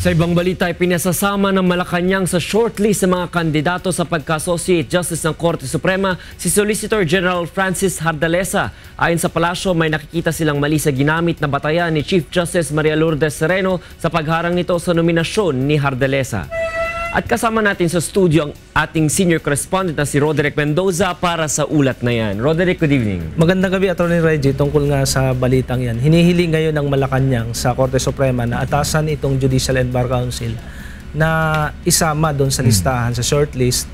Sa ibang balita, pinasasama ng Malacanang sa shortlist ng mga kandidato sa pagka-associate justice ng Korte Suprema si Solicitor General Francis Hardalesa. Ayon sa palasyo, may nakikita silang mali sa ginamit na batayan ni Chief Justice Maria Lourdes Sereno sa pagharang nito sa nominasyon ni Hardalesa. At kasama natin sa studio ang ating senior correspondent na si Roderick Mendoza para sa ulat na yan. Roderick, good evening. Magandang gabi, Atty. Reggie, tungkol nga sa balitang yan. Hinihiling ngayon ng Malacanang sa Korte Suprema na atasan itong Judicial and Bar Council na isama doon sa listahan, sa shortlist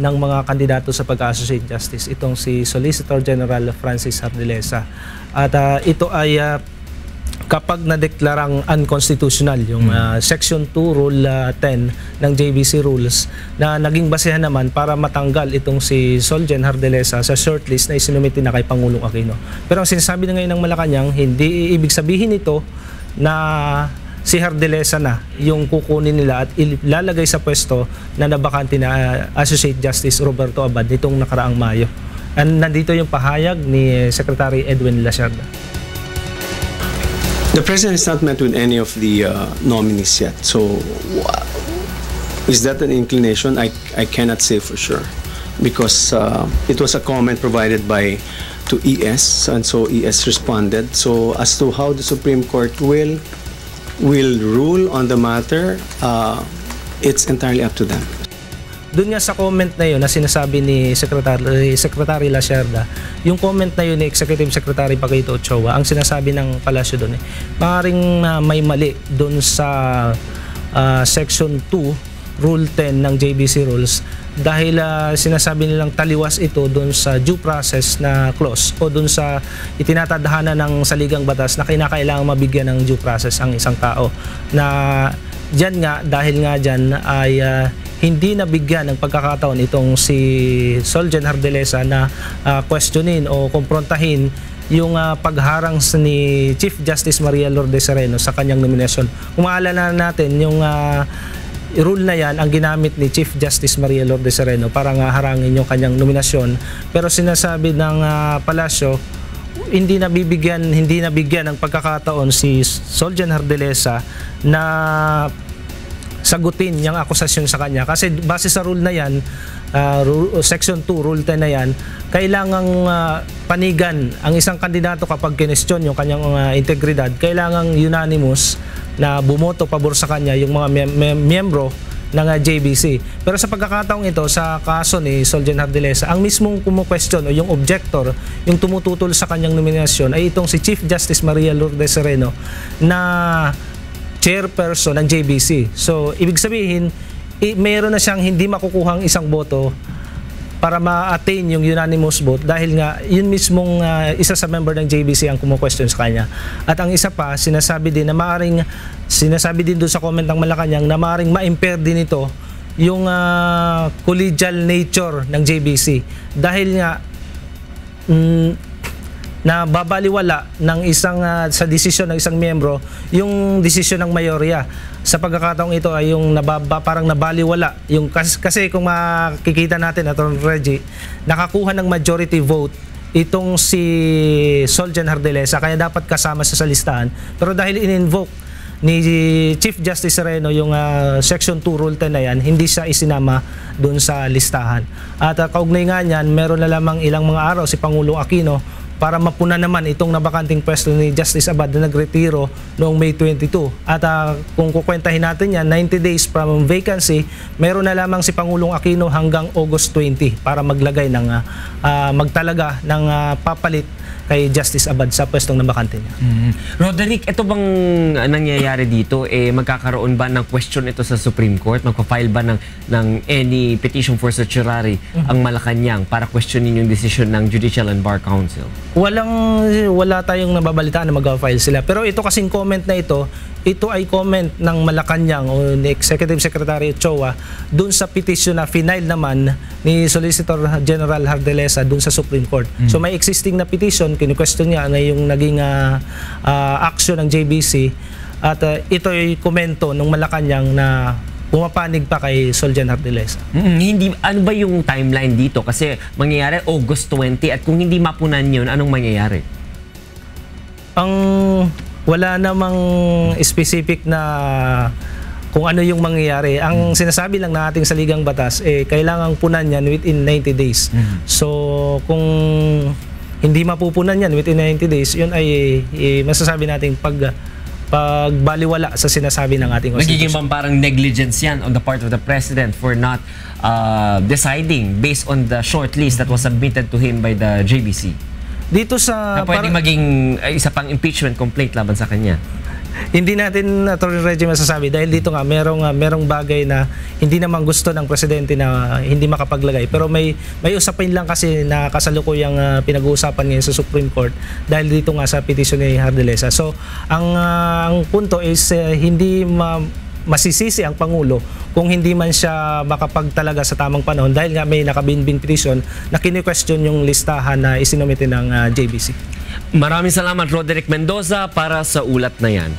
ng mga kandidato sa pagka-associate justice itong si Solicitor General Francis Hardilesa. At ah, ito ay ah, kapag nadeklarang unconstitutional yung uh, Section 2 Rule uh, 10 ng JBC Rules na naging basehan naman para matanggal itong si Soljen Hardelesa sa shortlist na isinumiti na kay Pangulong Aquino. Pero ang sinasabi na ngayon ng Malacanang, hindi ibig sabihin ito na si Hardelesa na yung kukunin nila at ilalagay sa pwesto na nabakante na uh, Associate Justice Roberto Abad nitong nakaraang Mayo. And nandito yung pahayag ni Secretary Edwin Lacerda. The president has not met with any of the uh, nominees yet. So, is that an inclination? I, I cannot say for sure because uh, it was a comment provided by to ES, and so ES responded. So, as to how the Supreme Court will will rule on the matter, uh, it's entirely up to them. Doon nga sa comment na yun na sinasabi ni Secretary, Secretary Lacerda, yung comment na yun ni Executive Secretary Paquito Ochoa, ang sinasabi ng palasyo doon eh, maaaring uh, may mali doon sa uh, Section 2, Rule 10 ng JBC Rules dahil uh, sinasabi nilang taliwas ito doon sa due process na clause o doon sa itinatadhana ng saligang batas na kinakailangan mabigyan ng due process ang isang tao na Diyan nga, dahil nga dyan ay uh, hindi nabigyan ng pagkakataon itong si Soljen Hardelesa na uh, questionin o komprontahin yung uh, pagharang ni Chief Justice Maria Lourdes Sereno sa kanyang nominasyon. Kung maalala natin yung uh, rule na yan ang ginamit ni Chief Justice Maria Lourdes Sereno para nga harangin yung kanyang nominasyon. Pero sinasabi ng uh, palasyo, hindi nabibigyan hindi nabigyan ng pagkakataon si Soljan Hardelesa na sagutin yung akusasyon sa kanya. Kasi base sa rule na yan uh, section 2 rule 10 na yan kailangang uh, panigan ang isang kandidato kapag kinestyon yung kanyang uh, integridad. Kailangang unanimous na bumoto pabor sa kanya yung mga mem- mem- miyembro ng uh, JBC. Pero sa pagkakataong ito, sa kaso ni Soljen Hardilesa, ang mismong kumu-question o yung objector, yung tumututol sa kanyang nominasyon ay itong si Chief Justice Maria Lourdes Sereno na chairperson ng JBC. So, ibig sabihin, i- mayroon na siyang hindi makukuhang isang boto para ma-attain yung unanimous vote dahil nga yun mismong uh, isa sa member ng JBC ang kumu-question sa kanya. At ang isa pa, sinasabi din na maaring sinasabi din doon sa comment ng Malacanang na maaring ma-impair din ito yung uh, collegial nature ng JBC dahil nga mm, na babaliwala ng isang uh, sa desisyon ng isang miyembro yung desisyon ng mayorya. Sa pagkakataong ito ay yung nababa, parang nabaliwala yung kasi, kasi kung makikita natin Attorney Reggie nakakuha ng majority vote itong si Soljan Hardelesa kaya dapat kasama sa listahan pero dahil in-invoke ni Chief Justice Sereno yung uh, Section 2 Rule 10 na yan, hindi siya isinama doon sa listahan. At uh, kaugnay nga niyan, meron na lamang ilang mga araw si Pangulong Aquino para mapuna naman itong nabakanting pwesto ni Justice Abad na nagretiro noong May 22. At uh, kung kukwentahin natin yan, 90 days from vacancy, meron na lamang si Pangulong Aquino hanggang August 20 para maglagay ng uh, uh, magtalaga ng uh, papalit kay Justice Abad sa pwestong nabakante niya. Mm-hmm. Roderick, ito bang nangyayari dito? Eh, magkakaroon ba ng question ito sa Supreme Court? Magpa-file ba ng, ng any petition for certiorari mm-hmm. ang Malacanang para questionin yung decision ng Judicial and Bar Council? Walang, wala tayong nababalitaan na mag-file sila. Pero ito kasing comment na ito, ito ay comment ng Malacanang o ni Executive Secretary Ochoa dun sa petition na final naman ni Solicitor General Hardelesa dun sa Supreme Court. Mm. So may existing na petition, kini-question niya na yung naging uh, uh, action ng JBC at uh, ito ay komento ng Malacanang na pumapanig pa kay Soljan Hardelesa. Mm-hmm. Hindi, ano ba yung timeline dito? Kasi mangyayari August 20 at kung hindi mapunan yun, anong mangyayari? Ang wala namang specific na kung ano yung mangyayari. Ang sinasabi lang na ating saligang batas, eh, kailangang punan yan within 90 days. So, kung hindi mapupunan yan within 90 days, yun ay eh, masasabi natin pag pagbaliwala sa sinasabi ng ating constitution. bang parang negligence yan on the part of the president for not uh, deciding based on the short list that was submitted to him by the JBC? Dito sa Na pwede para- maging uh, isa pang impeachment complaint laban sa kanya. hindi natin Attorney Reggie masasabi dahil dito nga merong ah, merong bagay na hindi naman gusto ng presidente na hindi makapaglagay pero may may usapin lang kasi na kasalukuyang ah, pinag-uusapan ngayon sa Supreme Court dahil dito nga sa petition ni Hardelesa. So ang ah, ang punto is eh, hindi ma- masisisi ang Pangulo kung hindi man siya makapagtalaga sa tamang panahon dahil nga may nakabinbing petition na kini-question yung listahan na isinomite ng ah, JBC. Maraming salamat Roderick Mendoza para sa ulat na yan.